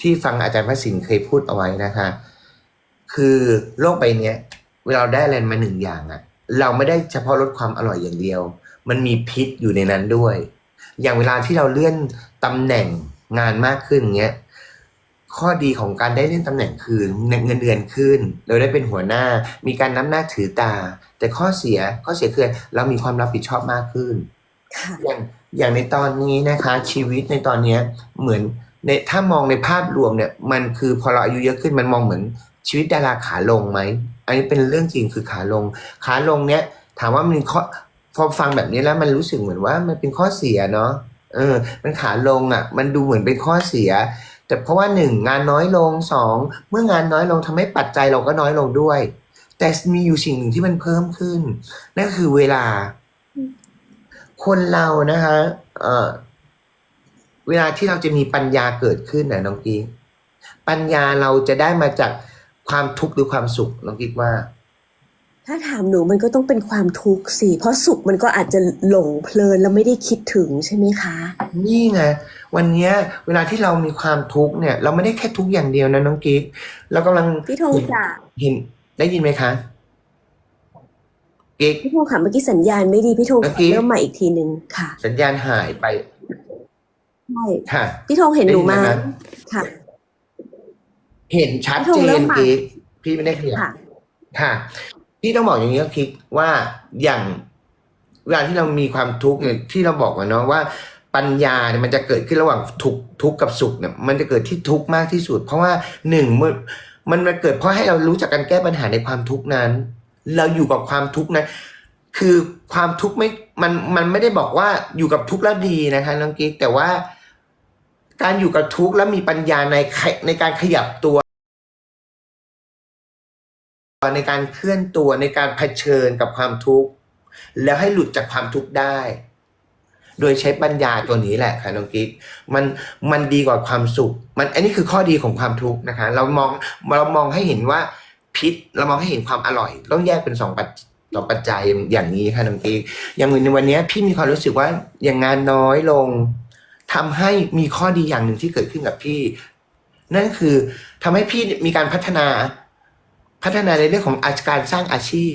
ที่ฟังอาจารย์พระสินเคยพูดเอาไว้นะคะ คือโลกใบเนี้ยเวลาเราได้อะไรมาหนึ่งอย่างอะเราไม่ได้เฉพาะลดความอร่อยอย่างเดียว มันมีพิษอยู่ในนั้นด้วย อย่างเวลาที่เราเลื่อนตำแหน่งงานมากขึ้นเงี้ยข้อดีของการได้เลื่อนตำแหน่งคือเงินเดือนขึ้น เราได้เป็นหัวหน้า มีการน้ำหน้าถือตา แต่ข้อเสียข้อเสียคือเรามีความรับผิดชอบมากขึ้นค่ะอย่างอย่างในตอนนี้นะคะ ชีวิตในตอนเนี้ยเหมือน ในถ้ามองในภาพรวมเนี่ย มันคือพอเราอายุเยอะขึ้นมันมองเหมือนชีวิตดาราขาลงไหม อันนี้เป็นเรื่องจริงคือขาลง ขาลงเนี่ย ถามว่ามันข้อพอฟังแบบนี้แล้วมันรู้สึกเหมือนว่ามันเป็นข้อเสียเนาะเออ มันขาลงอะ มันดูเหมือนเป็นข้อเสีย แต่เพราะว่าหนึ่งงานน้อยลงสองเมื่องานน้อยลงทำให้ปัจจัยเราก็น้อยลงด้วย แต่มีอยู่สิ่งหนึ่งที่มันเพิ่มขึ้น นั่นคือเวลา คนเรานะคะ เอ่อ เวลาที่เราจะมีปัญญาเกิดขึ้นนะน้องกิ๊กปัญญาเราจะได้มาจากความทุกข์หรือความสุขน้องกิ๊กว่า ถ้าถามหนูมันก็ต้องเป็นความทุกข์สิ เพราะสุขมันก็อาจจะหลงเพลินแล้วไม่ได้คิดถึงใช่ไหมคะ นี่ไงวันเนี้ยเวลาที่เรามีความทุกข์เนี่ย เราไม่ได้แค่ทุกข์อย่างเดียวนะน้องกิ๊กเรากำลังพี่ธงจ๋าเห็นได้ยินไหมคะกิ๊กพี่ธงค่ะเมื่อกี้สัญญาณไม่ดีพี่ธงเมื่ขออกี้เริ่มใหม่อีกทีหนึ่งค่ะ สัญญาณหายไป ใช่ค่ะพี่ธงเห็นหนูไหมาได้ยินไหมค่ะ เห็นชัดพี่ธเจงเริ่นมใหม่กิ๊กพี่ไม่ได้ขยับค่ะค่ะพี่ต้องบอกอย่างนี้ก็คิดว่าอย่างเวลาที่เรามีความทุกข์เนี่ยที่เราบอกว่าเนาะว่าปัญญาเนี่ยมันจะเกิดขึ้นระหว่างทุกข์ทุกข์กับสุขเนี่ยมันจะเกิดที่ทุกข์มากที่สุด เพราะว่าหนึ่งมันมันมาเกิดเพราะให้เรารู้จักการแก้ปัญหาในความทุกข์นั้น เราอยู่กับความทุกข์นั้นคือความทุกข์ไม่มันมันไม่ได้บอกว่าอยู่กับทุกข์แล้วดีนะคะน้องกิ๊กแต่ว่า การอยู่กับทุกข์แล้วมีปัญญาในในการขยับตัว ในการเคลื่อนตัวในการเผชิญกับความทุกข์ แล้วให้หลุดจากความทุกข์ได้ โดยใช้ปัญญาตัวนี้แหละค่ะน้องกิ๊กมันมันดีกว่าความสุข มันอันนี้คือข้อดีของความทุกข์นะคะ เรามองเรามองให้เห็นว่าพิษเรามองให้เห็นความอร่อย ต้องแยกเป็นสองปัจสองปัจจัยอย่างนี้ค่ะน้องกิ๊กอย่างในวันนี้พี่มีความรู้สึกว่าอย่างงานน้อยลง ทำให้มีข้อดีอย่างหนึ่งที่เกิดขึ้นกับพี่ นั่นคือทำให้พี่มีการพัฒนา พัฒนาในเรื่องของอาการสร้างอาชีพ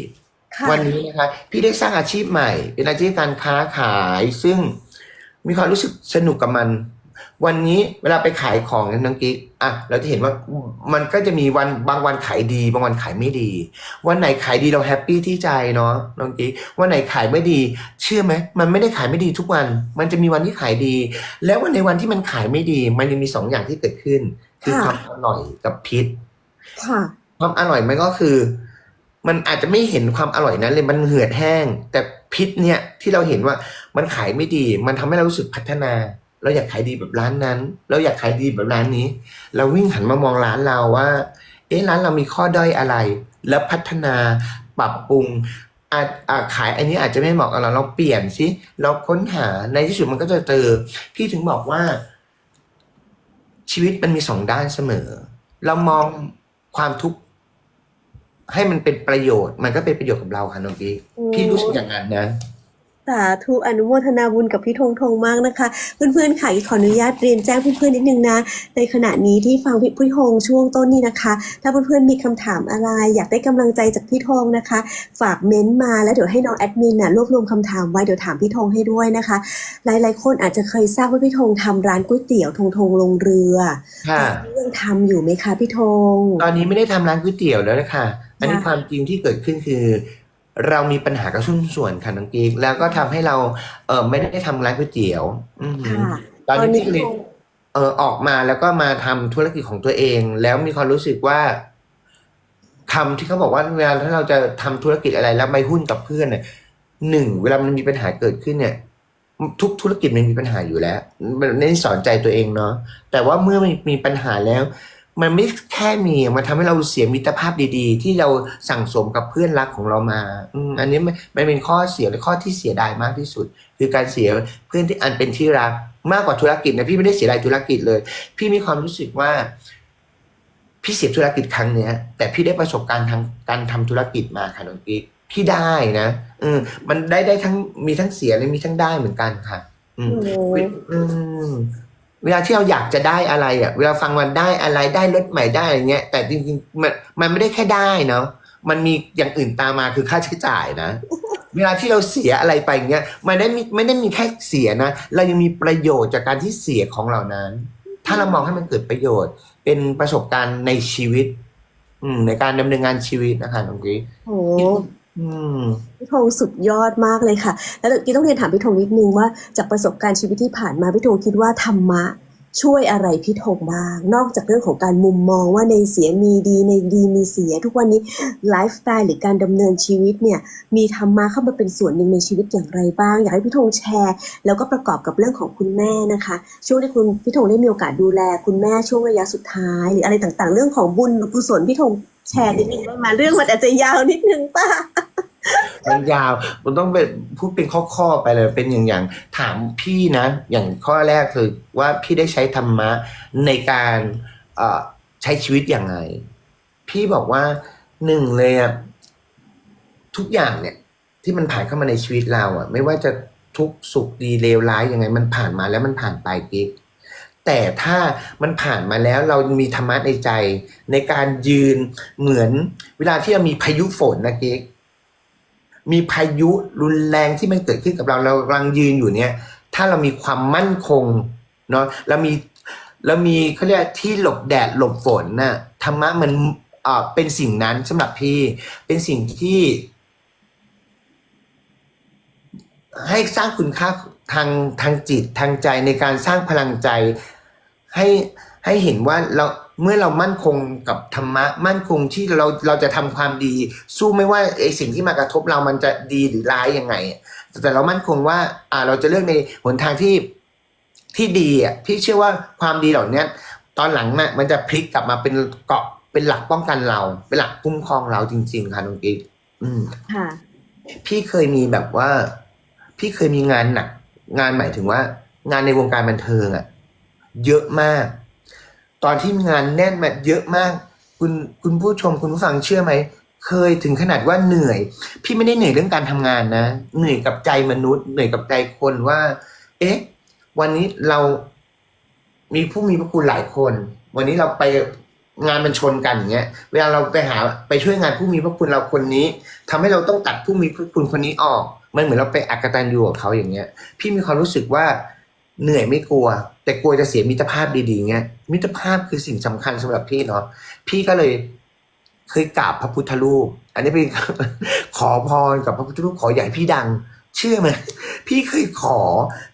ค่ะวันนี้นะคะพี่ได้สร้างอาชีพใหม่ เป็นอาชีพการค้าขาย ซึ่งมีความรู้สึกสนุกกับมัน วันนี้เวลาไปขายของเนยน้องกิ๊กอะเราจะเห็นว่ามันก็จะมีวันบางวันขายดี บางวันขายไม่ดี วันไหนขายดีเราแฮปปี้ที่ใจเนาะน้องกิ๊กวันไหนขายไม่ดี เชื่อไหมมันไม่ได้ขายไม่ดีทุกวัน มันจะมีวันที่ขายดี แล้ววันในวันที่มันขายไม่ดี มันยังมีสองอย่างที่เกิดขึ้น คือความอร่อยกับพิษค่ะความอร่อยมันก็คือ มันอาจจะไม่เห็นความอร่อยนั้นเลยมันเหือดแห้ง แต่พิษเนี่ยที่เราเห็นว่ามันขายไม่ดี มันทำให้เรารู้สึกพัฒนา เราอยากขายดีแบบร้านนั้น เราอยากขายดีแบบร้านนี้ เราวิ่งหันมามองร้านเราว่า เอ๊ะร้านเรามีข้อด้อยอะไร แล้วพัฒนาปรับปรุงอาจอาจขายอันนี้อาจจะไม่เหมาะกับเราเราเปลี่ยนสิเราค้นหาในที่สุดมันก็จะเจอพี่ถึงบอกว่า ชีวิตมันมีสองด้านเสมอ เรามองความทุกข์ให้มันเป็นประโยชน์ มันก็เป็นประโยชน์กับเราค่ะน้องกิ๊กโอ้พี่รู้สึกอย่างนั้นนะ สาธุอนุโมทนาบุญกับพี่ธงธงมากนะคะ เพื่อนๆค่ะขออนุญาตเรียนแจ้งเพื่อนๆนิดนึงนะ ในขณะนี้ที่ฟังพี่พี่ธงช่วงต้นนี้นะคะ ถ้าเพื่อนๆมีคำถามอะไร อยากได้กำลังใจจากพี่ธงนะคะ ฝากเม้นต์มาแล้วเดี๋ยวให้น้องแอดมินน่ะรวบรวมคำถามไว้เดี๋ยวถามพี่ธงให้ด้วยนะคะ หลายๆ คนอาจจะเคยทราบว่าพี่ธงทำร้านก๋วยเตี๋ยวธงธงลงเรือค่ะตอนนี้ยังทำอยู่ไหมคะพี่ธงตอนนี้ไม่ได้ทำร้านก๋วยเตี๋ยวแล้วนะคะอันนี้ค่ะความจริงที่เกิดขึ้นคือ เรามีปัญหากระชุ่มส่วนค่ะน้องกิ๊กแล้วก็ทำให้เราเออไม่ได้ทำร้านก๋วยเตี๋ยว อือหือค่ะตอนนี้พี่ก็เลยธงเออออกมาแล้วก็มาทำธุรกิจของตัวเอง แล้วมีความรู้สึกว่าทำที่เขาบอกว่าเวลาถ้าเราจะทำธุรกิจอะไรแล้วไปหุ้นกับเพื่อนเนี่ยหนึ่งเวลามันมีปัญหาเกิดขึ้นเนี่ย ทุกธุรกิจมันมีปัญหาอยู่แล้วมันนี่สอนใจตัวเองเนาะแต่ว่าเมื่อมันมีปัญหาแล้ว มันไม่แค่มีมันทำให้เราเสียมิตรภาพดีๆ ที่เราสั่งสมกับเพื่อนรักของเรามาอืมอันนี้มันมันเป็นข้อเสียและข้อที่เสียดายมากที่สุด คือการเสียเพื่อนที่อันเป็นที่รักมากกว่าธุรกิจนะพี่ไม่ได้เสียดายธุรกิจเลย พี่มีความรู้สึกว่า พี่เสียธุรกิจครั้งเนี้ย แต่พี่ได้ประสบการณ์ทางการทำธุรกิจมาค่ะน้องกิ๊กพี่ได้นะอืมมันได้ได้ทั้งมีทั้งเสียและมีทั้งได้เหมือนกันค่ะ อืมโอ้อืม เวลาที่เราอยากจะได้อะไรอะ เวลาฟังมันได้อะไรได้รถใหม่ได้อะไรเงี้ย แต่จริงๆมันมันไม่ได้แค่ได้เนาะมันมีอย่างอื่นตามมาคือค่าใช้จ่ายนะ เวลาที่เราเสียอะไรไปเงี้ยมันได้มีไม่ได้มีแค่เสียนะ เรายังมีประโยชน์จากการที่เสียของเหล่านั้น ถ้าเรามองให้มันเกิดประโยชน์ เป็นประสบการณ์ในชีวิต อืมในการดำเนินงานชีวิตนะคะน้องกี้ อืม พี่ธงสุดยอดมากเลยค่ะ แล้วเมื่อกี้ต้องเรียนถามพี่ธงนิดนึงว่าจากประสบการณ์ชีวิตที่ผ่านมาพี่ธงคิดว่าธรรมะ ช่วยอะไรพี่ธงบ้าง นอกจากเรื่องของการมุมมองว่าในเสียมีดีในดีมีเสีย ทุกวันนี้ไลฟ์สไตล์หรือการดำเนินชีวิตเนี่ยมีธรรมะเข้ามาเป็นส่วนหนึ่งในชีวิตอย่างไรบ้าง อยากให้พี่ธงแชร์ แล้วก็ประกอบกับเรื่องของคุณแม่นะคะ ช่วงที่คุณพี่ธงได้มีโอกาสดูแล คุณแม่ช่วงระยะสุดท้าย หรืออะไรต่างๆ เรื่องของบุญกุศลพี่ธงแชร์นิดนึงได้ไหมเรื่องมันอาจจะยาวนิดนึงป่ะ มันยาว มันต้องเป็นพูดเป็นข้อๆไปเลย เป็นอย่างอย่างถามพี่นะ อย่างข้อแรกคือว่าพี่ได้ใช้ธรรมะในการเอ่อใช้ชีวิตอย่างไร พี่บอกว่าหนึ่งเลยอะทุกอย่างเนี่ย ที่มันผ่านเข้ามาในชีวิตเราอะไม่ว่าจะทุกข์สุขดีเลวร้ายยังไง มันผ่านมาแล้วมันผ่านไปกิ๊กแต่ถ้ามันผ่านมาแล้วเรามีธรรมะในใจ ในการยืนเหมือนเวลาที่เรามีพายุฝนนะกิ๊ก มีพายุรุนแรงที่มันเกิดขึ้นกับเราเรากำลังยืนอยู่เนี่ย ถ้าเรามีความมั่นคงเนาะเรามีเรามีเขาเรียกที่หลบแดดหลบฝนน่ะธรรมะมันเอ่อเป็นสิ่งนั้นสำหรับพี่เป็นสิ่งที่ ให้สร้างคุณค่าทางทางจิตทางใจในการสร้างพลังใจ ให้ให้เห็นว่าเรา เมื่อเรามั่นคงกับธรรมะ มั่นคงที่เราเราจะทำความดี สู้ไม่ว่าไอสิ่งที่มากระทบเรามันจะดีหรือร้ายยังไง แต่เรามั่นคงว่าอ่าเราจะเลือกในหนทางที่ที่ดีอะพี่เชื่อว่าความดีเหล่าเนี้ยตอนหลังน่ะมันจะพลิกกลับมาเป็นเกราะเป็นหลักป้องกันเรา เป็นหลักคุ้มครองเราจริง ๆ ค่ะน้องกิ๊กอืมค่ะ พี่เคยมีแบบว่า พี่เคยมีงานหนักงานหมายถึงว่า งานในวงการบันเทิงอะเยอะมาก ตอนที่งานแน่นมาเยอะมาก คุณคุณผู้ชมคุณผู้ฟังเชื่อไหม เคยถึงขนาดว่าเหนื่อย พี่ไม่ได้เหนื่อยเรื่องการทำงานนะ เหนื่อยกับใจมนุษย์ เหนื่อยกับใจคนว่า เอ๊ะ วันนี้เรามีผู้มีพระคุณหลายคน วันนี้เราไปงานมันชนกันอย่างเงี้ย เวลาเราไปหาไปช่วยงานผู้มีพระคุณเราคนนี้ทำให้เราต้องตัดผู้มีพระคุณคนนี้ออก มันเหมือนเราไปอักตันอยู่กับเขาอย่างเงี้ย พี่มีความรู้สึกว่า เหนื่อยไม่กลัว แต่กลัวจะเสียมิตรภาพดีๆเงี้ยมิตรภาพคือสิ่งสำคัญสำหรับพี่เนาะพี่ก็เลยเคยกราบพระพุทธรูป อันนี้เป็นขอพรกับพระพุทธรูปขออยาใหญ่พี่ดัง เชื่อไหมพี่เคยขอ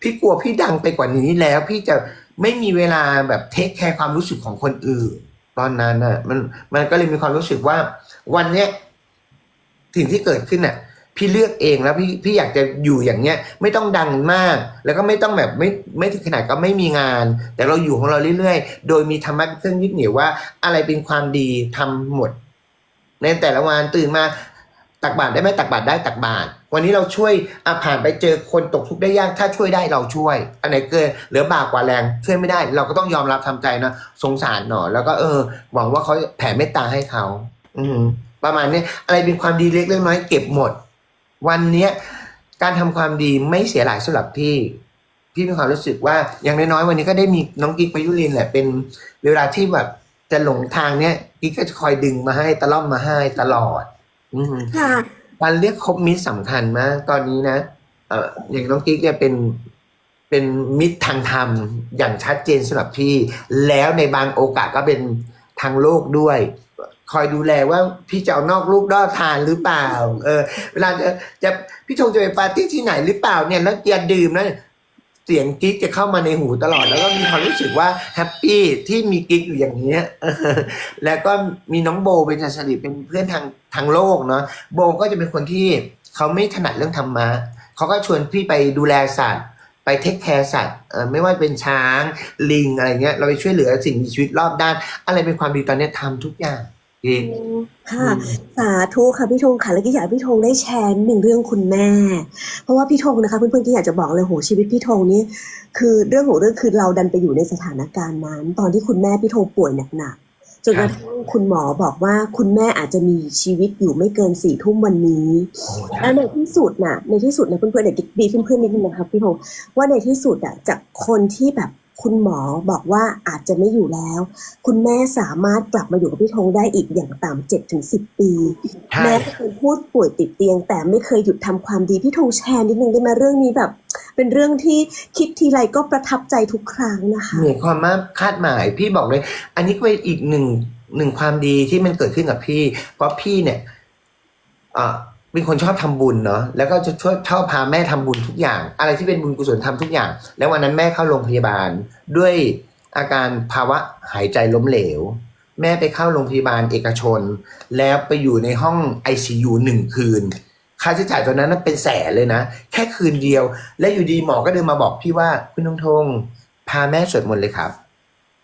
พี่กลัวพี่ดังไปกว่านี้แล้ว พี่จะไม่มีเวลาแบบเทคแคร์ความรู้สึกของคนอื่น ตอนนั้นน่ะ มันมันก็เลยมีความรู้สึกว่า วันเนี้ยสิ่งที่เกิดขึ้นน่ะ พี่เลือกเองแล้วพี่พี่อยากจะอยู่อย่างเนี้ย ไม่ต้องดังมาก แล้วก็ไม่ต้องแบบไม่ไม่ถึงขนาดก็ไม่มีงาน แต่เราอยู่ของเราเรื่อยๆ โดยมีธรรมะเป็นเครื่องยึดเหนี่ยวว่า อะไรเป็นความดีทำหมด ในแต่ละวันตื่นมาตักบาตรได้ไหมตักบาตรได้ตักบาตรวันนี้เราช่วยอะผ่านไปเจอคนตกทุกข์ได้ยากถ้าช่วยได้เราช่วย อันไหนเกินเหลือบากกว่าแรงช่วยไม่ได้ เราก็ต้องยอมรับทำใจนะสงสารหน่อแล้วก็เออ หวังว่าเขาแผ่เมตตาให้เขา อืประมาณนี้อะไรเป็นความดีเล็กเล็กน้อยเก็บหมด วันเนี้ยการทำความดีไม่เสียหลายสำหรับพี่ พี่มีความรู้สึกว่าอย่างน้อยๆวันนี้ก็ได้มีน้องกิ๊กประยุรินแหละเป็นเวลาที่แบบจะหลงทางเนี้ยกิ๊กก็จะคอยดึงมาให้ตะล่อมมาให้ตลอด อืมค่ะการเรียกคบมิตรสำคัญมากตอนนี้นะเอ่ออย่างน้องกิ๊กเนี่ยเป็นเป็นมิตรทางธรรมอย่างชัดเจนสำหรับพี่ แล้วในบางโอกาสก็เป็นทางโลกด้วย คอยดูแลว่าพี่จะเอานอกลูกนอทานหรือเปล่า เออ เวลาจะจะพี่ธงจะไปปาร์ตี้ที่ไหนหรือเปล่าเนี่ยแล้วอย่าดื่มนะเสียงกิ๊กจะเข้ามาในหูตลอด แล้วก็มีความรู้สึกว่าแฮปปี้ที่มีกิ๊กอยู่อย่างนี้แล้วก็มีน้องโบเป็นจันสลิเป็นเพื่อนทางทางโลกเนาะโบก็จะเป็นคนที่เขาไม่ถนัดเรื่องธรรมะเขาก็ชวนพี่ไปดูแลสัตว์ ไปเทคแคร์สัตว์ไม่ว่าเป็นช้างลิงอะไรเงี้ย เราไปช่วยเหลือสิ่งมีชีวิตรอบด้าน อะไรเป็นความดีตอนนี้ยทำทุกอย่าง เองค่ะ สาธุค่ะพี่ธงค่ะแล้วก็อยากให้พี่ธงได้แชร์หนึ่งเรื่องคุณแม่ เพราะว่าพี่ธงนะคะเพื่อนๆที่อยากจะบอกเลยโหชีวิตพี่ธงนี่คือเรื่องของเรื่องคือเราดันไปอยู่ในสถานการณ์นั้น ตอนที่คุณแม่พี่ธงป่วยหนักๆจนกระทั่งคุณหมอบอกว่าคุณแม่อาจจะมีชีวิตอยู่ไม่เกินสี่ทุ่มวันนี้โอ้ใช่แล้วในที่สุดน่ะในที่สุดเนี่ยเพื่อนๆเดี๋ยวบีเพื่อนๆนิดนึงนะครับพี่พงศ์ว่าในที่สุดอะจากคนที่แบบ คุณหมอบอกว่าอาจจะไม่อยู่แล้ว คุณแม่สามารถกลับมาอยู่กับพี่ธงได้อีกอย่างต่ำเจ็ดถึงสิบปีใช่แม้จะเป็นผู้ป่วยติดเตียง แต่ไม่เคยหยุดทำความดีพี่ธงแชร์นิดนึงได้ไหมเรื่องนี้แบบ เป็นเรื่องที่คิดทีไรก็ประทับใจทุกครั้งนะคะเหนือความมากคาดหมายพี่บอกเลย อันนี้ก็เป็นอีกหนึ่งหนึ่งความดีที่มันเกิดขึ้นกับพี่ เพราะพี่เนี่ยอ่า เป็นคนชอบทำบุญเนาะแล้วก็จะช่วยชอบพาแม่ทำบุญทุกอย่าง อะไรที่เป็นบุญกุศลทำทุกอย่าง แล้ววันนั้นแม่เข้าโรงพยาบาลด้วยอาการภาวะหายใจล้มเหลว แม่ไปเข้าโรงพยาบาลเอกชน แล้วไปอยู่ในห้อง ICU หนึ่งคืน ค่าใช้จ่ายตอนนั้นเป็นแสนเลยนะ แค่คืนเดียว และอยู่ดีหมอก็เดินมาบอกพี่ว่าคุณทงทงพาแม่สวดมนต์เลยครับ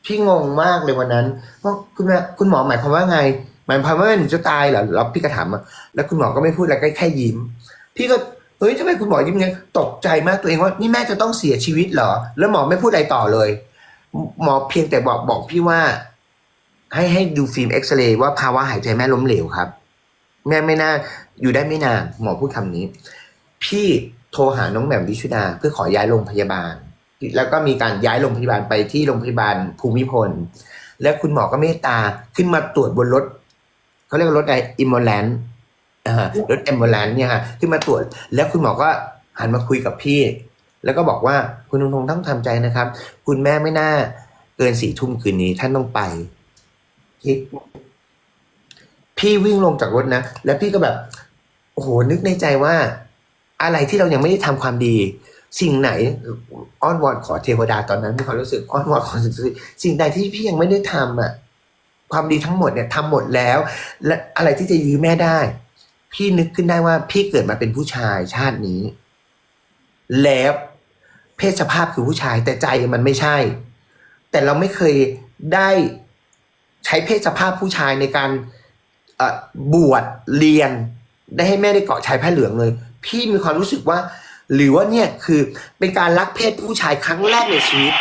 พี่งงมากเลยวันนั้นเพราคุณแม่คุณหมอหมายความว่าไง มายความว่าหนูจะตายเหรอแล้วพี่ก็ถามอะแล้วคุณหมอก็ไม่พูดอะไรแค่ยิ้ม พี่ก็เฮ้ยทำไมคุณหมอยิ้มไงตกใจมากตัวเองว่านี่แม่จะต้องเสียชีวิตเหรอ แล้วหมอไม่พูดอะไรต่อเลย หมอเพียงแต่บอกบอกพี่ว่า ให้ให้ดูฟิล์มเอ็กซเรย์ว่าภาวะหายใจแม่ล้มเหลวครับ แม่ไม่น่าอยู่ได้ไม่นานหมอพูดคำนี้ พี่โทรหาน้องแหม่มวิชุดาเพื่อขอย้ายโรงพยาบาล แล้วก็มีการย้ายโรงพยาบาลไปที่โรงพยาบาลภูมิพล แล้วคุณหมอก็เมตตาขึ้นมาตรวจบนรถ เขาเรียกว่ารถอะไรอิมมอลแลนรถเอมบ l ลนเนี่ยฮะขึ้นมาตรวจแล้วคุณหมอก็หันมาคุยกับพี่ แล้วก็บอกว่าคุณธงธงต้องทำใจนะครับ คุณแม่ไม่น่าเกินสี่ทุ่มคืนนี้ท่านต้องไปพี่พี่วิ่งลงจากรถนะ แล้วพี่ก็แบบโอ้โหนึกในใจว่า อะไรที่เรายังไม่ได้ทำความดี สิ่งไหนอ้อนวอนขอเทวดาตอนนั้นมีความรู้สึกอ้อนวอนขอสิ่งศักดิ์สิทธิ์สิ่งใดที่พี่ยังไม่ได้ทำอะ ความดีทั้งหมดเนี่ยทำหมดแล้ว และอะไรที่จะยื้อแม่ได้ พี่นึกขึ้นได้ว่าพี่เกิดมาเป็นผู้ชายชาตินี้ แล้วเพศสภาพคือผู้ชายแต่ใจมันไม่ใช่ แต่เราไม่เคยได้ใช้เพศสภาพผู้ชายในการบวชเรียน ได้ให้แม่ได้เกาะชายผ้าเหลืองเลย พี่มีความรู้สึกว่า หรือว่าเนี่ยคือเป็นการรักเพศผู้ชายครั้งแรกในชีวิต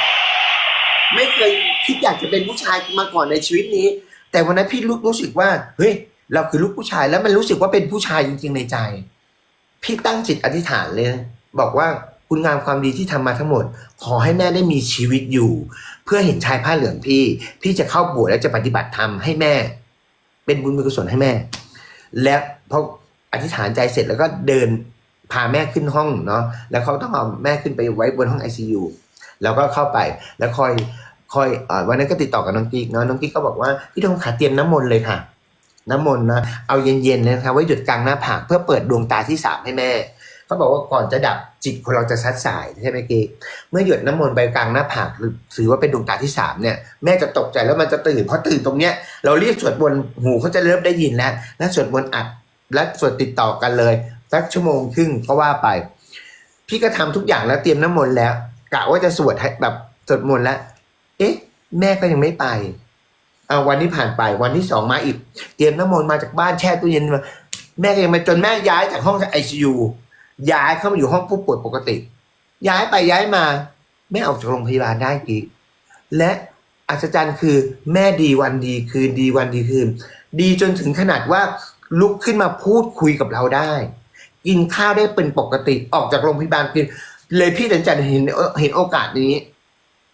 ไม่เคย คิดอยากจะเป็นผู้ชายมาก่อนในชีวิตนี้ แต่วันนั้นพี่รู้รู้สึกว่าเฮ้ยเราคือลูกผู้ชายแล้วมันรู้สึกว่าเป็นผู้ชายจริงๆในใจ พี่ตั้งจิตอธิษฐานเลยนะบอกว่าคุณงามความดีที่ทำมาทั้งหมด ขอให้แม่ได้มีชีวิตอยู่ เพื่อเห็นชายผ้าเหลืองพี่ พี่จะเข้าบวชและจะปฏิบัติธรรมให้แม่ เป็นบุญเป็นกุศลให้แม่ และพออธิษฐานใจเสร็จแล้วก็เดินพาแม่ขึ้นห้องเนาะแล้วเขาต้องเอาแม่ขึ้นไปไว้บนห้องไอซียูแล้วก็เข้าไปแล้วคอย คอยอวันนั้นก็ติดต่อกับน้องกิ๊กเนาะน้องกิ๊กก็บอกว่าพี่ทงขาเตรียมน้ำมนต์เลยค่ะ น้ำมนต์นะเอาเย็นๆเลยนะคะไว้หยุดกลางหน้าผากเพื่อเปิดดวงตาที่สามให้แม่เขาบอกว่าก่อนจะดับจิตคนเราจะซัดสายใช่ไหมกิ๊กเมื่อหยดน้ำมนต์ไปกลางหน้าผากหรือถือว่าเป็นดวงตาที่สามเนี่ยแม่จะตกใจแล้วมันจะตื่นเพราะตื่นตรงเนี้ย เราเรียกสวดมนต์หูเขาจะเริ่มได้ยินแล้วและสวดมนต์อัดและสวดติดต่อกันเลยสักชั่วโมงครึ่งก็ว่าไป พี่ก็ทำทุกอย่างแล้วเตรียมน้ำมนต์แล้วกะว่าจะสวดแบบสวดมนต์แล้ว แม่ก็ยังไม่ไปเอาวันนี้ผ่านไปวันที่สองมาอีก เตรียมน้ำมนต์มาจากบ้านแช่ตู้เย็นมาแม่ก็ยังไม่จนแม่ย้ายจากห้องไอซียูย้ายเข้ามาอยู่ห้องผู้ป่วยปกติ ย้ายไปย้ายมาแม่ออกจากโรงพยาบาลได้กีกและอัศจรรย์คือแม่ดีวันดีคืนดีวันดีคืน ดีจนถึงขนาดว่าลุกขึ้นมาพูดคุยกับเราได้ กินข้าวได้เป็นปกติออกจากโรงพยาบาลคือเลยพี่ตันจันเห็นเห็นโอกาสนี้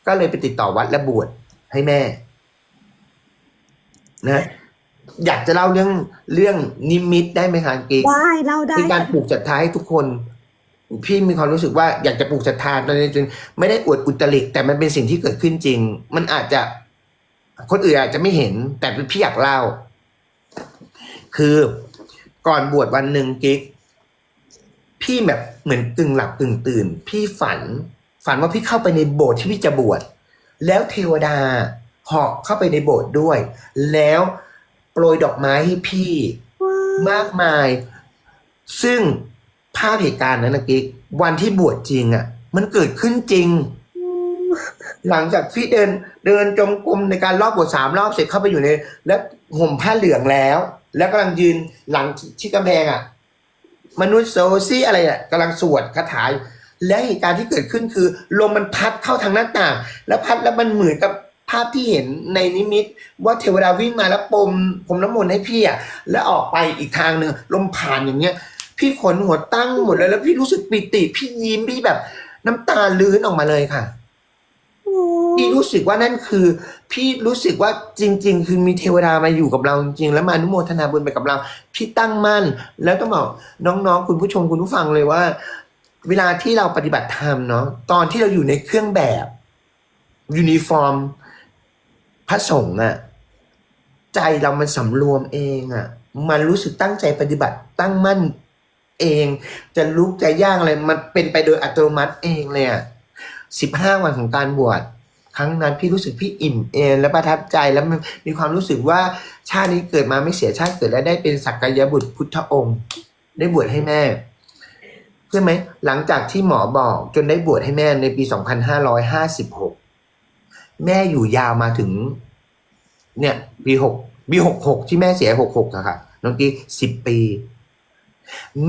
ก็เลยไปติดต่อวัดและบวช ให้แม่ นะ อยากจะเล่าเรื่องเรื่องนิมิตได้ไหมคะกิ๊กได้เล่าได้เป็นการปลูกศรัทธาให้ทุกคน พี่มีความรู้สึกว่าอยากจะปลูกศรัทธาตอนนี้จนไม่ได้อวดอุตริแต่มันเป็นสิ่งที่เกิดขึ้นจริง มันอาจจะ คนอื่นอาจจะไม่เห็น แต่พี่อยากเล่า คือก่อนบวชวันหนึ่งกิ๊กพี่แบบเหมือนกึ่งหลับกึ่งตื่น พี่ฝัน ฝันว่าพี่เข้าไปในโบสถ์ที่พี่จะบวช แล้วเทวดาเหาะเข้าไปในโบสถ์ด้วย แล้วโปรยดอกไม้ให้พี่มากมาย ซึ่งภาพเหตุการณ์นั้นนะกิ๊กวันที่บวชจริงอะ่ะ มันเกิดขึ้นจริง หลังจากที่เดินเดินจงกรมในการรอบบวชสามรอบเสร็จเข้าไปอยู่ใน แล้วห่มผ้าเหลืองแล้ว แล้วกำลังยืนหลังที่กำแพงอะ่ะ มนุษย์โซซี่อะไรอะกำลังสวดคาถาย และเหตุการณ์ที่เกิดขึ้นคือลมมันพัดเข้าทางหน้าต่าง แล้วพัดแล้วมันเหมือนกับภาพที่เห็นในนิมิต ว่าเทวดาวิ่งมาแล้วปมผมน้ำมนต์ให้พี่อะแล้วออกไปอีกทางหนึ่งลมผ่านอย่างเงี้ย พี่ขนหัวตั้งหมดเลยแล้วพี่รู้สึกปิติพี่ยิ้มพี่แบบ น้ำตาลื้นออกมาเลยค่ะ พี่รู้สึกว่านั่นคือ พี่รู้สึกว่าจริง ๆ คือมีเทวดามาอยู่กับเราจริงๆแล้วมาอนุโมทนาบุญไปกับเรา พี่ตั้งมั่น แล้วต้องบอกน้องๆ คุณผู้ชมคุณผู้ฟังเลยว่า เวลาที่เราปฏิบัติธรรมเนาะตอนที่เราอยู่ในเครื่องแบบยูนิฟอร์มพระสงฆ์อะใจเรามันสำรวมเองอะมันรู้สึกตั้งใจปฏิบัติตั้งมั่นเอง จะลุกจะย่างอะไรมันเป็นไปโดยอัตโนมัติเองเลยอะสิบห้าวันของการบวชครั้งนั้นพี่รู้สึกพี่อิ่มเอมและประทับใจแล้วมันมีความรู้สึกว่าชาตินี้เกิดมาไม่เสียชาติเกิดและได้เป็นสักกายบุตรพุทธองค์ ได้บวชให้แม่ เพื่ไหมหลังจากที่หมอบอกจนได้บวชให้แม่ในปี 2556 แม่อยู่ยาวมาถึง เนี่ย ปีหกปีหกหกที่แม่เสียหกหกอะค่ะน้องกี้สิบปี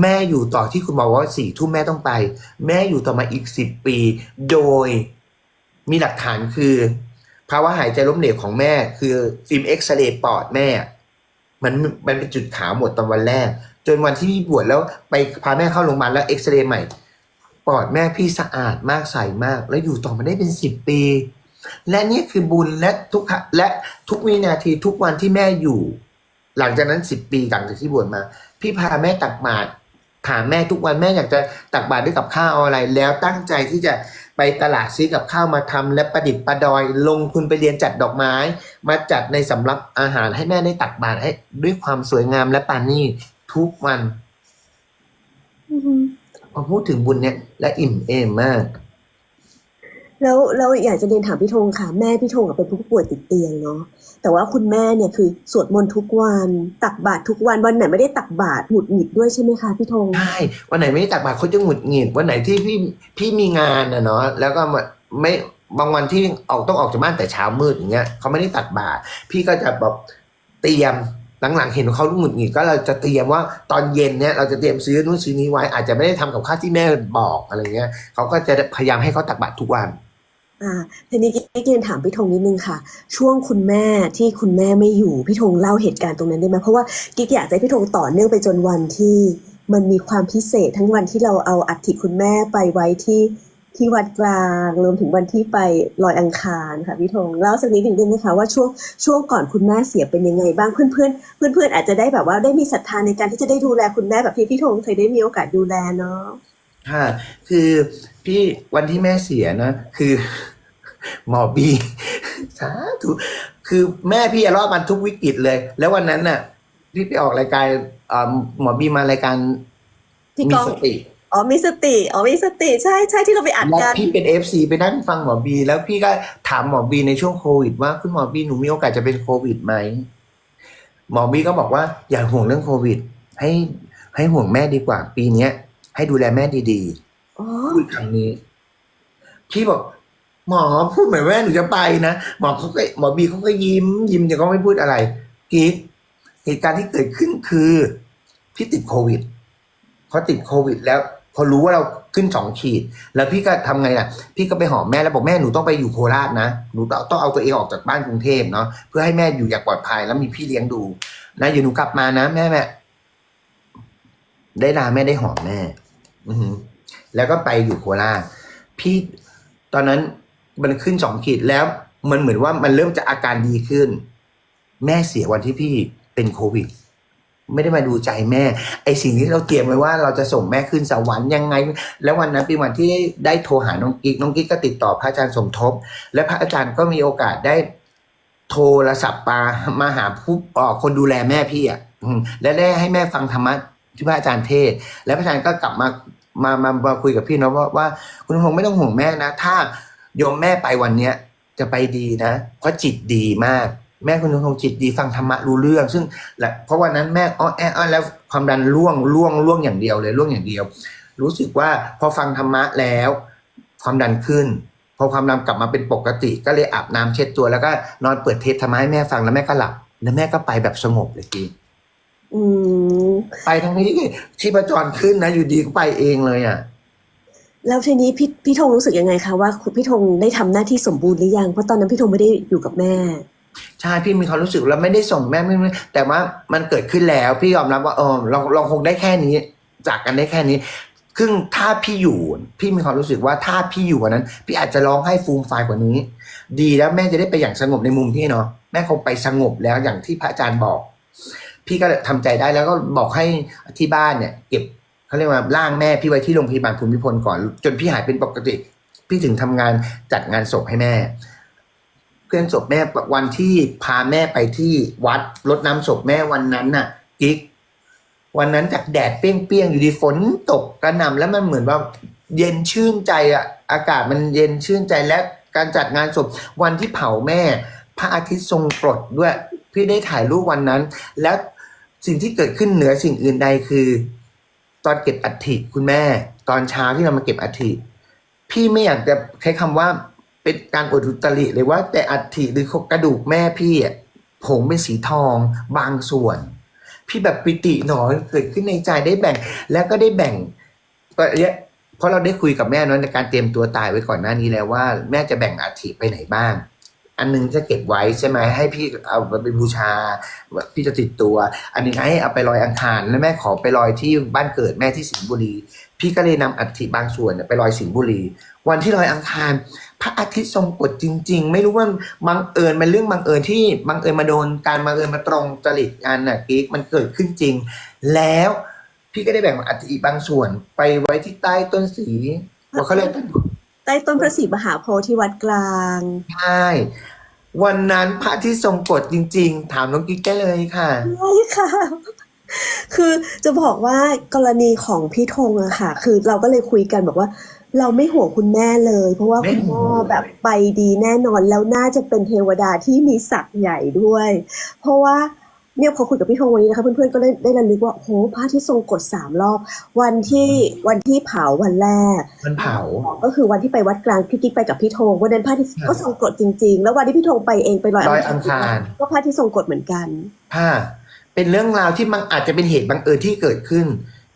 แม่อยู่ต่อที่คุณบอกว่าสี่ทุ่มแม่ต้องไป แม่อยู่ต่อมาอีกสิบปี โดยมีหลักฐานคือภาวะหายใจล้มเหลวของแม่ คือฟิล์มเอ็กซเรย์ปอดแม่ มันมันเป็นจุดขาวหมดตอนวันแรก จนวันที่พี่บวชแล้วไปพาแม่เข้าโรงพยาบาลแล้วเอ็กซเรย์ใหม่ ปอดแม่พี่สะอาดมากใสมาก แล้วอยู่ต่อมาได้เป็นสิบปี และนี่คือบุญและทุกและทุกวินาทีทุกวันที่แม่อยู่ หลังจากนั้นสิบปีหลังจากที่บวชมา พี่พาแม่ตักบาตรถามแม่ทุกวันแม่อยากจะตักบาตรด้วยกับข้าวอะไร แล้วตั้งใจที่จะไปตลาดซื้อกับข้าวมาทำและประดิษฐ์ประดอยลงทุนไปเรียนจัดดอกไม้ มาจัดในสำรับอาหารให้แม่ได้ตักบาตรให้ด้วยความสวยงามและปานีต ทุกวันอือฮึพอพูดถึงบุญเนี่ย และอิ่มเอมมาก แล้วแล้วอยากจะเรียนถามพี่ธงค่ะ แม่พี่ธงอะเป็นผู้ป่วยติดเตียงเนาะแต่ว่าคุณแม่เนี่ยคือสวดมนต์ทุกวันตักบาตรทุกวันวันไหนไม่ได้ตักบาตรหงุดหงิดด้วยใช่ไหมคะพี่ธงใช่วันไหนไม่ได้ตักบาตรเขาจะหงุดหงิดวันไหนที่พี่พี่มีงานนะเนาะแล้วก็มาไม่บางวันที่ออกต้องออกจากบ้านแต่เช้ามืดอย่างเงี้ยเขาไม่ได้ตักบาตรพี่ก็จะแบบเตรียม หลังๆเห็นเขาหงุดหงิดก็เราจะเตรียมว่าตอนเย็นเนี่ยเราจะเตรียมซื้อนู่นซื้อนี้ไว้ อาจจะไม่ได้ทำกับข้าวที่แม่บอกอะไรเงี้ยเขาก็จะพยายามให้เขาตักบาตรทุกวันอ่าทีนี้กิ๊กเรียนถามพี่ธงนิดนึงค่ะ ช่วงคุณแม่ที่คุณแม่ไม่อยู่พี่ธงเล่าเหตุการณ์ตรงนั้นได้ไหมเพราะว่ากิ๊กอยากจะให้พี่ธงต่อเนื่องไปจนวันที่มันมีความพิเศษทั้งวันที่เราเอาอัฐิคุณแม่ไปไว้ที่ ที่วัดกลางรวมถึงวันที่ไปลอยอังคารค่ะพี่ธงเล่าสักนิดหนึ่งได้ไหมคะว่าช่วงช่วงก่อนคุณแม่เสียเป็นยังไงบ้างเพื่อนเพื่อนเพื่อนเพื่อนๆอาจจะได้แบบว่าได้มีศรัทธาในการที่จะได้ดูแลคุณแม่แบบที่พี่ธงเคยได้มีโอกาสดูแลเนาะค่ะ คือพี่วันที่แม่เสียนะคือหมอบีสาธุคือแม่พี่อะรอดมันทุกวิกฤตเลย แล้ววันนั้นน่ะพี่ไปออกรายการเอ่อหมอบีมารายการพี่มีก้องสติ อ๋อมีสติอ๋อมีสติใช่ใช่ที่เราไปอัดแล้วกันพี่เป็นเอฟซีไปนั่งฟังหมอบี แล้วพี่ก็ถามหมอบีในช่วงโควิด ว่าคุณหมอบีหนูมีโอกาสจะเป็นโควิดไหมหมอบีก็บอกว่าอย่าห่วงเรื่องโควิด ให้ให้ห่วงแม่ดีกว่า ปีเนี้ย ให้ดูแลแม่ดีๆอ๋อพูดคำนี้พี่บอก หมอพูดเหมือนแม่หนูจะไปนะหมอเขาก็หมอบีเขาก็ยิ้ม ยิ้มแต่ก็ไม่พูดอะไรกิ๊กเหตุการณ์ที่เกิดขึ้นคือพี่ติดโควิดพอติดโควิดแล้ว พอรู้ว่าเราขึ้นสองขีด แล้วพี่ก็ทำไงล่ะ พี่ก็ไปหอมแม่แล้วบอกแม่หนูต้องไปอยู่โคราชนะหนูต้องเอาตัวเองออกจากบ้านกรุงเทพเนาะเพื่อให้แม่อยู่อย่างปลอดภัยแล้วมีพี่เลี้ยงดูนะเดี๋ยวหนูกลับมานะแม่แม่ได้ลาแม่ได้หอมแม่อือหือแล้วก็ไปอยู่โคราชพี่ตอนนั้นมันขึ้นสองขีดแล้วมันเหมือนว่ามันเริ่มจะอาการดีขึ้น แม่เสียวันที่พี่เป็นโควิด ไม่ได้มาดูใจแม่ ไอสิ่งที่เราเตรียมไว้ว่าเราจะส่งแม่ขึ้นสวรรค์ยังไง แล้ววันนั้นเป็นวันที่ได้โทรหาน้องกิ๊กน้องกิ๊กก็ติดต่อพระอาจารย์สมทบ และพระอาจารย์ก็มีโอกาสได้โทรศัพท์มามาหาผู้ออคนดูแลแม่พี่อะและได้ให้แม่ฟังธรรมะที่พระอาจารย์เทศ และพระอาจารย์ก็กลับมามามามาคุยกับพี่เนาะว่าว่า คุณคงไม่ต้องห่วงแม่นะ ถ้าโยมแม่ไปวันเนี้ยจะไปดีนะ เพราะจิตดีมาก แม่คุณคงจิตดีฟังธรรมะรู้เรื่อง ซึ่งและเพราะวันนั้นแม่อ้อแออ้อแล้วความดันร่วงร่วงร่วงอย่างเดียวเลยร่วงอย่างเดียว รู้สึกว่าพอฟังธรรมะแล้ว ความดันขึ้นพอความดันกลับมาเป็นปกติ ก็เลยอาบน้ำเช็ดตัวแล้วก็นอนเปิดเทปธรรมะให้แม่ฟังแล้วแม่ก็หลับแล้วแม่ก็ไปแบบสงบเลยกีอืมไปทั้งนี้ชีพจรขึ้นนะอยู่ดีก็ไปเองเลยอะแล้วทีนี้พี่พี่ธงรู้สึกยังไงคะว่าคุณพี่ธงได้ทำหน้าที่สมบูรณ์หรือยังเพราะตอนนั้นพี่ธงไม่ได้อยู่กับแม่ ใช่พี่มีความรู้สึกแล้วไม่ได้ส่งแม่ไม่ไม่แต่ว่ามันเกิดขึ้นแล้ว พี่ยอมรับว่าเออเราเราคงได้แค่นี้ จากกันได้แค่นี้ซึ่งถ้าพี่อยู่พี่มีความรู้สึกว่าถ้าพี่อยู่วันนั้น พี่อาจจะร้องให้ฟูมไฟกว่านี้ ดีแล้วแม่จะได้ไปอย่างสงบในมุมพี่เนาะแม่คงไปสงบแล้วอย่างที่พระอาจารย์บอก พี่ก็ทำใจได้แล้วก็บอกให้ที่บ้านเนี่ย เก็บเขาเรียกว่าร่างแม่พี่ไว้ที่โรงพยาบาลภูมิพลก่อน จนพี่หายเป็นปกติ พี่ถึงทำงานจัดงานศพให้แม่ เพื่อนศพแม่วันที่พาแม่ไปที่วัดรดน้ำศพแม่วันนั้นน่ะกิ๊กวันนั้นจากแดดเปรี้ยงๆอยู่ดีฝนตกกระหน่ำแล้วมันเหมือนว่าเย็นชื่นใจอะอากาศมันเย็นชื่นใจและการจัดงานศพวันที่เผาแม่ พระอาทิตย์ทรงกรดด้วยพี่ได้ถ่ายรูปวันนั้น แล้วสิ่งที่เกิดขึ้นเหนือสิ่งอื่นใดคือ ตอนเก็บอัฐิคุณแม่ ตอนเช้าที่เรามาเก็บอัฐิพี่ไม่อยากจะใช้คำว่า เป็นการอวดอุตริเลยว่า แต่อัฐิหรือกระดูกแม่พี่อะผงเป็นสีทองบางส่วน พี่แบบปิติหนอเกิดขึ้นในใจได้แบ่ง แล้วก็ได้แบ่งก็เนี่ยเพราะเราได้คุยกับแม่เนอะในการเตรียมตัวตายไว้ก่อนหน้านี้แล้วว่า แม่จะแบ่งอัฐิไปไหนบ้าง อันหนึงจะเก็บไว้ใช่ไหมให้พี่เอาไปบูชาพี่จะติดตัว อันนี้ให้เอาไปลอยอังคารแล้วแม่ขอไปลอยที่บ้านเกิดแม่ที่สิงห์บุรี พี่ก็เลยนำอัฐิบางส่วนไปลอยสิงห์บุรี วันที่ลอยอังคาร พระอาทิตย์ทรงกฎจริง ๆ ไม่รู้ว่าบังเอิญมันเรื่องบังเอิญที่บังเอิญมาโดนการบังเอิญมาตรงจริตกันน่ะกิ๊กมันเกิดขึ้นจริง แล้วพี่ก็ได้แบ่งอัฐิบางส่วนไปไว้ที่ใต้ต้นสีว่าเขาเรียกใต้ต้นพระศรีมหาโพธิ์ที่วัดกลางใช่วันนั้นพระอาที่ทรงกฎจริง ๆ ถามน้องกิ๊กได้เลยค่ะใช่ค่ะคือจะบอกว่ากรณีของพี่ธงอะค่ะ คือเราก็เลยคุยกันบอกว่า เราไม่ห่วงคุณแม่เลย เพราะว่าไม่คุณห่แม่วงแบบไปดีแน่นอนแล้วน่าจะเป็นเทวดาที่มีศักดิ์ใหญ่ด้วย เพราะว่าเนี่ยพอคุยกับพี่ธงวันนี้นะคะเพื่อนๆก็ได้ได้ระลึกว่าโอ้โหพระที่ทรงกฎสามรอบ วันที่วันที่เผาวันแรกมันเผาก็คือวันที่ไปวัดกลางพี่กิ๊กไปกับพี่ธงวันนั้นพระอาที่ครับก็ทรงกฎจริง ๆ แล้ววันที่พี่ธงไปเองไปลอยลอยอังคารก็พระที่ทรงกฎเหมือนกันค่ะเป็นเรื่องราวที่มันอาจจะเป็นเหตุบังเอิญที่เกิดขึ้น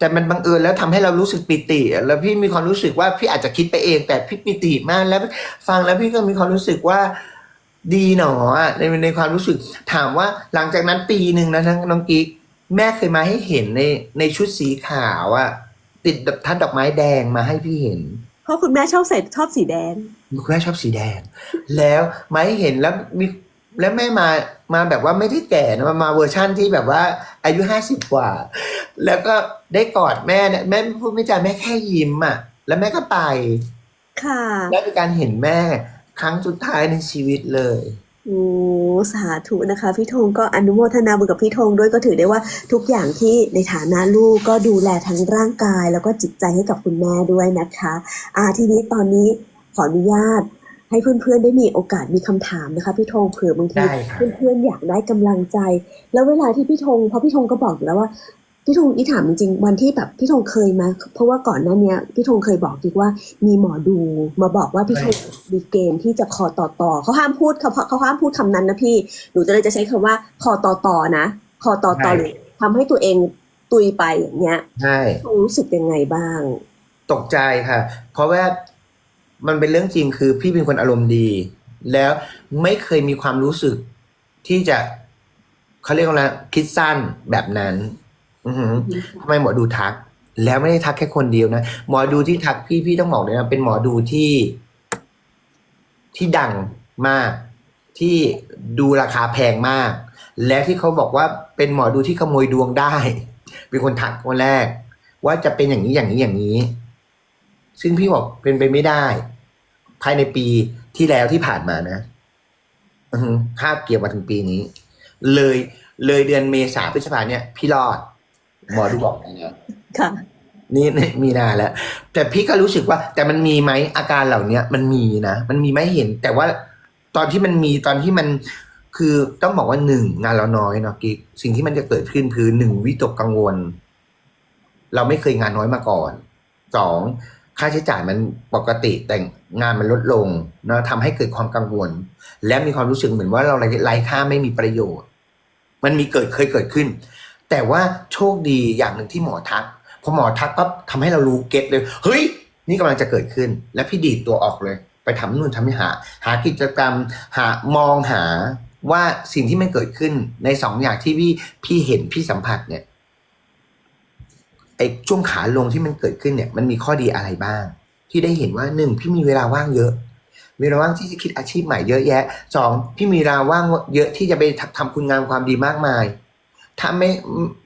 แต่มันบังเอิญแล้วทำให้เรารู้สึกปิติ แล้วพี่มีความรู้สึกว่าพี่อาจจะคิดไปเอง แต่พี่ปิติมากแล้วฟังแล้วพี่ก็มีความรู้สึกว่าดีหนออะในในความรู้สึกถามว่าหลังจากนั้นปีหนึ่งนะทั้งน้องกิ๊กแม่เคยมาให้เห็นในในชุดสีขาวอะติดทัดดอกไม้แดงมาให้พี่เห็น เพราะคุณแม่ชอบใส่ชอบสีแดงคุณแม่ชอบสีแดง แล้วมาให้เห็นแล้วมี แล้วแม่มามาแบบว่าไม่ได้แก่นะมามาเวอร์ชั่นที่แบบว่าอายุห้าสิบกว่า แล้วก็ได้กอดแม่เนี่ยแม่ไม่พูดไม่จาแม่แค่ยิ้มอะ แล้วแม่ก็ไป ค่ะแล้วเป็นการเห็นแม่ครั้งสุดท้ายในชีวิตเลยโอ้สาธุนะคะ พี่ธงก็อนุโมทนาบุญกับพี่ธงด้วยก็ถือได้ว่าทุกอย่างที่ในฐานะลูกก็ดูแลทั้งร่างกาย แล้วก็จิตใจให้กับคุณแม่ด้วยนะคะอาทีนี้ตอนนี้ขออนุญาต ให้เพื่อนๆได้มีโอกาสมีคำถามนะคะ พี่ธงเผื่อบางทีได้ค่ะเพื่อนๆอยากได้กำลังใจ แล้วเวลาที่พี่ธงเพราะพี่ธงก็บอกอยู่แล้วว่าพี่ธงนี่ถามจริงๆวันที่แบบพี่ธงเคยมาเพราะว่าก่อนหน้าเนี้ยพี่ธงเคยบอกดิว่ามีหมอดูมาบอกว่าพี่ธงมีเกณฑ์ที่จะคอต่อต่อเขาห้ามพูดเขาเขาห้ามพูดคำนั้นนะพี่หนูจะเลยจะใช้คำว่าคอต่อต่อนะคอต่อต่อหรือทำให้ตัวเองตุยไปอย่างเงี้ยใช่พี่ธงรู้สึกยังไงบ้าง ตกใจค่ะ เพราะว่า มันเป็นเรื่องจริงคือพี่เป็นคนอารมณ์ดี แล้วไม่เคยมีความรู้สึกที่จะเขาเรียกว่าอะไรคิดสั้นแบบนั้น อือหือทำไมหมอดูทัก แล้วไม่ได้ทักแค่คนเดียวนะหมอดูที่ทักพี่พี่ต้องบอกเลยนะเป็นหมอดูที่ ที่ดังมาก ที่ดูราคาแพงมาก และที่เขาบอกว่าเป็นหมอดูที่ขโมยดวงได้ เป็นคนทักคนแรก ว่าจะเป็นอย่างนี้อย่างนี้อย่างนี้ ซึ่งพี่บอกเป็นไปไม่ได้ ภายในปีที่แล้วที่ผ่านมานะอือฮึคาบเกี่ยวมาถึงปีนี้ เลยเลยเดือนเมษาพฤษภาเนี่ย พี่รอด หมอดูบอกอย่างเงี้ยค่ะนี่นี่มีนานแล้ว แต่พี่ก็รู้สึกว่า แต่มันมีไหมอาการเหล่าเนี้ย มันมีนะมันมีไม่เห็น แต่ว่าตอนที่มันมีตอนที่มันคือต้องบอกว่าหนึ่งงานเราน้อยเนาะกิ๊กสิ่งที่มันจะเกิดขึ้นคือหนึ่งวิตกกังวล เราไม่เคยงานน้อยมาก่อนสอง ค่าใช้จ่ายมันปกติแต่งานมันลดลงเนาะทำให้เกิดความกังวล และมีความรู้สึกเหมือนว่าเราไร้ค่าไม่มีประโยชน์ มันมีเกิดเคยเกิดขึ้น แต่ว่าโชคดีอย่างหนึ่งที่หมอทักพอหมอทักปั๊บทำให้เรารู้เก็ตเลย เฮ้ย นี่กำลังจะเกิดขึ้น และพี่ดีดตัวออกเลย ไปทำนู่นทำนี่หา หากิจกรรม หามองหาว่าสิ่งที่มันเกิดขึ้นในสองอย่างที่พี่พี่เห็นพี่สัมผัสเนี่ย ไอ้ช่วงขาลงที่มันเกิดขึ้นเนี่ยมันมีข้อดีอะไรบ้าง ที่ได้เห็นว่าหนึ่งพี่มีเวลาว่างเยอะ มีเวลาว่างที่จะคิดอาชีพใหม่เยอะแยะสองพี่มีเวลาว่างเยอะที่จะไปทำคุณงามความดีมากมาย ถ้าไม่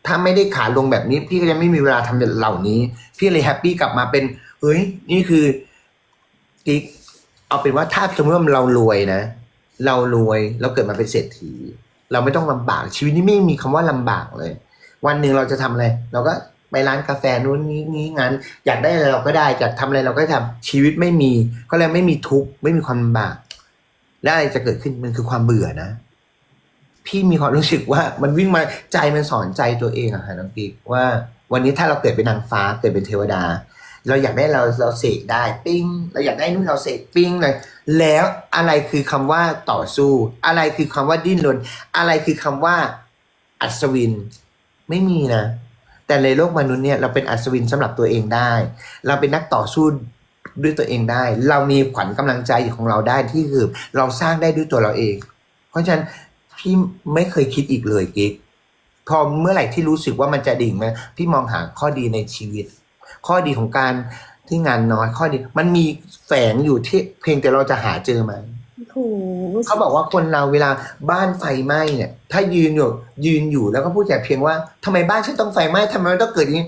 ถ้าไม่ได้ขาลงแบบนี้ พี่ก็จะไม่มีเวลาทำเหล่านี้ พี่เลยแฮปปี้กลับมาเป็นเฮ้ยนี่คือกิ๊กเอาเป็นว่าถ้าสมมติว่าเรารวยนะ เรารวยเราเกิดมาเป็นเศรษฐี เราไม่ต้องลำบากชีวิตนี้ไม่มีคำว่าลำบากเลย วันหนึ่งเราจะทำอะไรเราก็ ไปร้านกาแฟนู้นนี้นี้งั้น อยากได้อะไรเราก็ได้อยากทำอะไรเราก็ทำชีวิตไม่มีก็เลยไม่มีทุกข์ไม่มีความลำบากและอะไรจะเกิดขึ้นมันคือความเบื่อนะ พี่มีความรู้สึกว่ามันวิ่งมาใจมันสอนใจตัวเองอะค่ะน้องกิ๊กว่า วันนี้ถ้าเราเกิดเป็นนางฟ้าเกิดเป็นเทวดา เราอยากได้เราเราเสกได้ปิ้ง เราอยากได้นู่นเราเสกปิ้งเลยแล้วอะไรคือคำว่าต่อสู้ อะไรคือคำว่าดิ้นรนอะไรคือคำว่าอัศวิน ไม่มีนะ แต่ในโลกมนุษย์เนี่ยเราเป็นอัศวินสำหรับตัวเองได้ เราเป็นนักต่อสู้ด้วยตัวเองได้ เรามีขวัญกำลังใจของเราได้ที่คือเราสร้างได้ด้วยตัวเราเอง เพราะฉะนั้นพี่ไม่เคยคิดอีกเลยกิ๊กพอเมื่อไหร่ที่รู้สึกว่ามันจะดิ่งไหมพี่มองหาข้อดีในชีวิต ข้อดีของการที่งานน้อยข้อดี มันมีแฝงอยู่ที่เพียงแต่เราจะหาเจอไหม เขาบอกว่าคนเราเวลาบ้านไฟไหม้เนี่ย ถ้ายืนอยู่ยืนอยู่แล้วก็พูดแต่เพียงว่าทำไมบ้านฉันต้องไฟไหม้ทำไมมันต้องเกิดอย่างนี้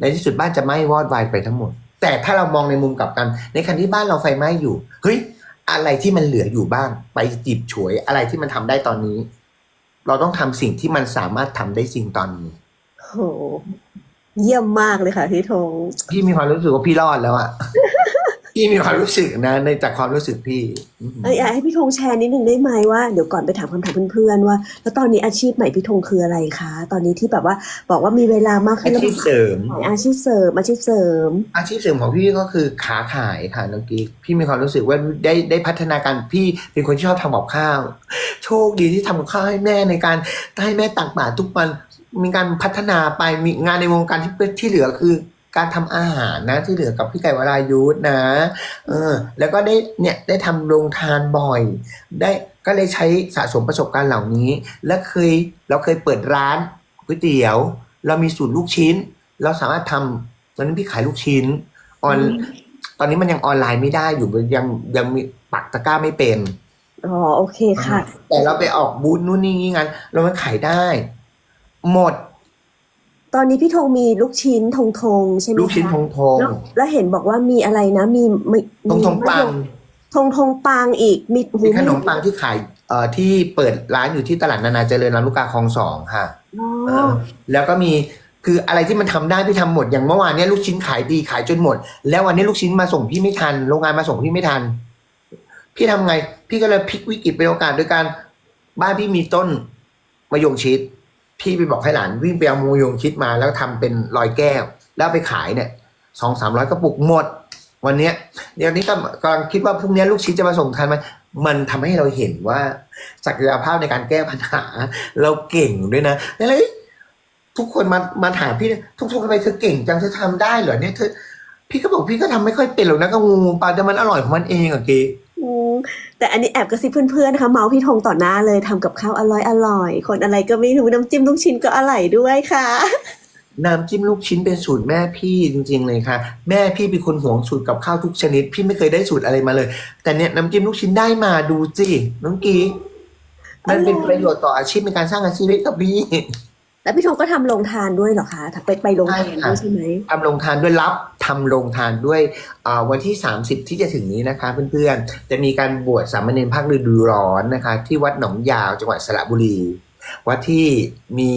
ในที่สุดบ้านจะไหม้วอดวายไปทั้งหมด แต่ถ้าเรามองในมุมกลับกัน ในขณะที่บ้านเราไฟไหม้อยู่เฮ้ยอะไรที่มันเหลืออยู่บ้าง ไปจิบฉวยอะไรที่มันทำได้ตอนนี้ เราต้องทำสิ่งที่มันสามารถทำได้สิ่งตอนนี้โอ้โหเยี่ยมมากเลยค่ะพี่ธงพี่มีความรู้สึกว่าพี่รอดแล้วอะ พี่มีความรู้สึกนะ ในจากความรู้สึกพี่อืมเอยอยากให้พี่ธงแชร์นิดหนึ่งได้ไหมว่าเดี๋ยวก่อนไปถามคำถามเพื่อนๆว่า แล้วตอนนี้อาชีพใหม่พี่ธงคืออะไรคะ ตอนนี้ที่แบบว่าบอกว่ามีเวลามากขึ้อานแล้วชีพเสริมอาชีพเสริมอาชีพเสริม อาชีพเสริมของพี่ก็คือค้าขายค่ะน้องกิ๊กพี่มีความรู้สึกว่าได้ได้พัฒนาการพี่เป็นคนที่ชอบทำกับข้าว โชคดีที่ทำกับข้าวให้แม่ในการให้แม่ตักบาตรทุกวันมีการพัฒนาไปมีงานในวงการที่ที่เหลือคือ การทำอาหารนะที่เหลือกับพี่ไก่วรายุทธนะ เออ แล้วก็ได้เนี่ยได้ทำโรงทานบ่อย ได้ก็เลยใช้สะสมประสบการณ์เหล่านี้ และเคยเราเคยเปิดร้านก๋วยเตี๋ยว เรามีสูตรลูกชิ้น เราสามารถทำตอนนั้นพี่ขายลูกชิ้นออนอืมตอนนี้มันยังออนไลน์ไม่ได้อยู่ยังยังมีปักตะกร้าไม่เป็นอ๋อโอเคค่ะ แต่เราไปออกบูธนู่นนี่งี้งั้นเรามันขายได้ หมด ตอนนี้พี่ธงมีลูกชิ้นธงธงใช่ไหมลูกชิ้นคะทงทงแล้วแล้วเห็นบอกว่ามีอะไรนะ มีมีทงทงปังธงธงปังอีกมีโอ้โหมีขนมปังที่ขายเอ่อที่เปิดร้านอยู่ที่ตลาดนานาเจริญลำลูกกาคลองสองค่ะอ๋อเออแล้วก็มีคืออะไรที่มันทำได้พี่ทำหมดอย่างเมื่อวานเนี้ยลูกชิ้นขายดีขายจนหมด แล้ววันนี้ลูกชิ้นมาส่งพี่ไม่ทัน โรงงานมาส่งพี่ไม่ทัน พี่ทำไง พี่ก็เลยพลิกวิกฤตเป็นโอกาสด้วยการบ้านพี่มีต้นมะยงชิด พี่ไปบอกให้หลานวิ่งไปเอามะยงชิดมาแล้วทำเป็นรอยแก้ว แล้วไปขายเนี่ยสองสามร้อยกระปุกหมด วันเนี้ยเดี๋ยวนี้ก็กำลังคิดว่าพรุ่งนี้ลูกชิ้นจะมาส่งทันไหมมันทำให้เราเห็นว่าศักยภาพในการแก้ปัญหา เราเก่งด้วยนะแล้วเอ้ยทุกคนมามาถามพี่ทุกๆทำไมเธอเก่งจังเธอทำได้เหรอเนี่ยเธอพี่ก็บอกพี่ก็ทำไม่ค่อยเป็นหรอกนะก็งูปลาแต่มันอร่อยของมันเองอะเก๋ แต่อันนี้แอบกระซิบเพื่อนๆนะคะเมาส์พี่ธงต่อหน้าเลยทำกับข้าวอร่อยอร่อยคนอะไรก็ไม่รู้น้ำจิ้มลูกชิ้นก็อร่อยด้วยค่ะน้ำจิ้มลูกชิ้นเป็นสูตรแม่พี่จริง ๆ เลยค่ะ แม่พี่เป็นคนห่วงสูตรกับข้าวทุกชนิด พี่ไม่เคยได้สูตรอะไรมาเลย แต่เนี่ยน้ำจิ้มลูกชิ้นได้มาดูสิน้องกีมันเป็นประโยชน์ต่ออาชีพในการสร้างอาชีพให้กับพี่ แล้วพี่ธงก็ทำโรงทานด้วยเหรอคะไปไปโรงทานใช่ค่ะด้วยใช่ไหมทำโรงทานด้วยรับทำโรงทานด้วยอ่าวันที่ 30 ที่จะถึงนี้นะคะเพื่อนๆ จะมีการบวชสามเณรภาคฤดูร้อนนะคะ ที่วัดหนองยาวจังหวัดสระบุรี วัดที่มี